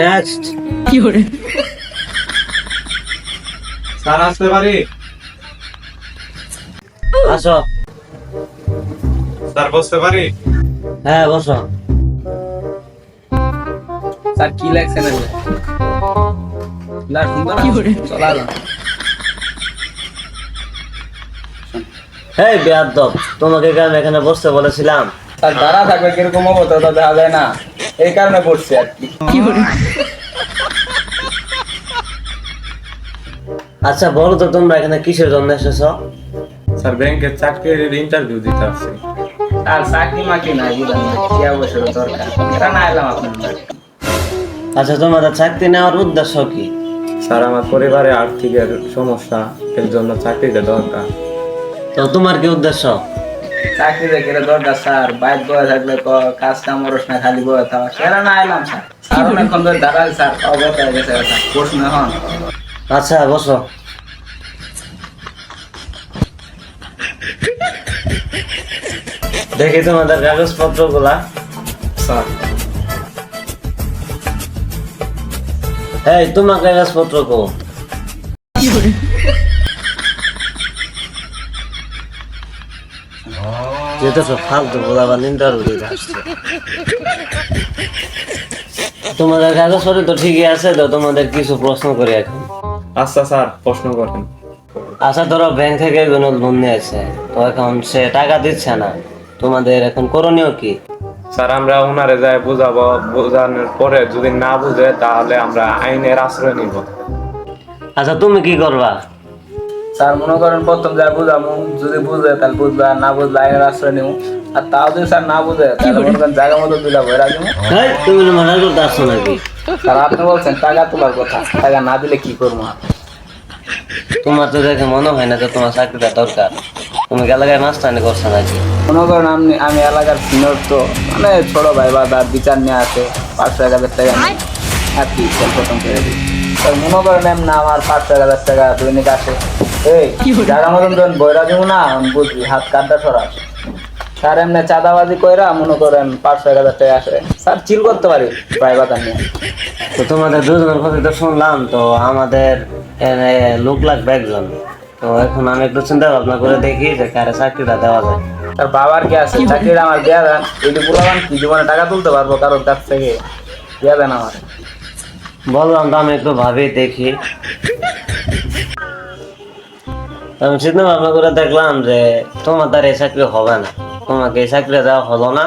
Next sir আসতে পারি? আসো। স্যার বসতে পারি? হ্যাঁ বসো। স্যার কি লাগছে না? না সুন্দর চলা না এই বেয়াদব তোমাকে কেন এখানে বসতে বলেছিলাম? স্যার দাঁড়া থাকবে কীরকম হব তো তা দেখা যায় না। এই কারণে পড়ছি আর কি। আচ্ছা বলো তো তোমরা এখানে কিসের জন্য এসেছ? স্যার ব্যাংকের চাকরির ইন্টারভিউ দিতে আসছি। আর চাকরি মাকরি নাই বুঝলাম কি অবসর দরকার? এটা না এলাম আপনার আচ্ছা তোমাদের চাকরি নেওয়ার উদ্দেশ্য কি? স্যার আমার পরিবারে আর্থিকের সমস্যা এর জন্য চাকরিটা দরকার। তো তোমার কি উদ্দেশ্য? চাকরি দেখে দরকার স্যার? বাইক বয়ে থাকলে ক- কাজ কাম ওরস না খালি বয়ে থাকা। সেটা না এলাম স্যার? স্যার অনেকক্ষণ ধরে দাঁড়াল স্যার অবত হয়ে গেছে স্যার প্রশ্ন এখন। আচ্ছা বসো। দেখি তোমাদের কাগজপত্রগুলা স্যার। এই তোমার কাগজপত্র কো? যেটা সব ফালতু বলাবার ইন্টারভিউ দিতে আসছে তোমাদের কাগজপত্র তো ঠিকই আছে তো তোমাদের কিছু প্রশ্ন করি এখন। আচ্ছা স্যার প্রশ্ন করেন। আচ্ছা ধরো ব্যাংক থেকে কোনো লোন নিয়েছে তো এখন সে টাকা দিচ্ছে না। তোমাদের এখন করণীয় কি? স্যার আমরা ওনারে যাই বুঝাবো বোঝানোর পরে যদি না বুঝে তাহলে আমরা আইনের আশ্রয় নিব। আচ্ছা তুমি কি করবা? স্যার মনে করেন প্রথম যা বুঝামু যদি বুঝে তাহলে বুঝবে আর না বুঝলে আইনের আশ্রয় নিবো আর তাও যদি স্যার না বুঝে তাহলে মনে করেন জায়গা মতো দিলা ভরা দিবো তুমি মানা করতে আসছো নাকি? স্যার আপনি বলছেন টাকা তোলার কথা। টাকা না দিলে কি করব তোমার তো দেখে মনে হয় না যে তোমার চাকরিটা দরকার। তুমি এলাকায় মাস্টানি করছ নাকি? মনে করেন আমি আমি এলাকার সিনিয়র তো। মানে ছোট ভাই বা তার বিচার নিয়ে আসে পাঁচশো এক হাজার টাকা আর কি প্রথম করে দিই। মনে করেন এমন আমার পাঁচশো এক হাজার টাকা দৈনিক আসে। এই জায়গা মতন যখন বইরা দিব না আমি বুঝবি হাত কাটটা সরা স্যার এমনি চাঁদাবাজি কইরা মনে করেন পাঁচশো এক হাজার টাকা আসে। স্যার চিল করতে পারি নিয়ে। তো তোমাদের দুজনের কথা তো শুনলাম তো আমাদের লোক লাগবে একজন। তো এখন আমি একটু চিন্তা ভাবনা করে দেখি যে কারে চাকরিটা দেওয়া যায়। তার বাবার কি আছে? চাকরিটা আমার দেয়া দেন। এটি বললাম কি জীবনে টাকা তুলতে পারব কারোর কাছ থেকে? দেয়া দেন আমার। বললাম তো আমি একটু ভাবি দেখি। আমি চিন্তা ভাবনা করে দেখলাম যে তোমার দ্বারা এই চাকরি হবে না। তোমাকে এই চাকরিটা দেওয়া হলো না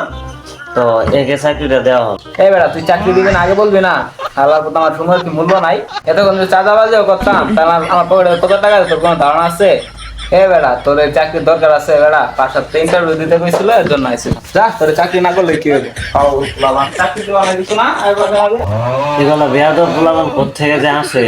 তো একে চাকরিটা দেওয়া হবে। এই বেড়া তুই চাকরি দিবি না আগে বলবি না। আল্লাহর প্রতি আমার সময় কি মূল্য নাই। এতক্ষণ যদি চাঁদাবাজিও করতাম তাহলে আমার- পকেটে কত টাকা তোর কোনো ধারণা আছে? এ বেড়া তোর চাকরির দরকার আছে বেড়া পাঁচটা ইন্টারভিউ দিতে গেছিল এর জন্য আইছিল যা তোর চাকরি না করলে কি হবে? বাবা চাকরি দেওয়া কিছু না আর এগুলো বেয়াদব বললাম কোথেকে যে আসে?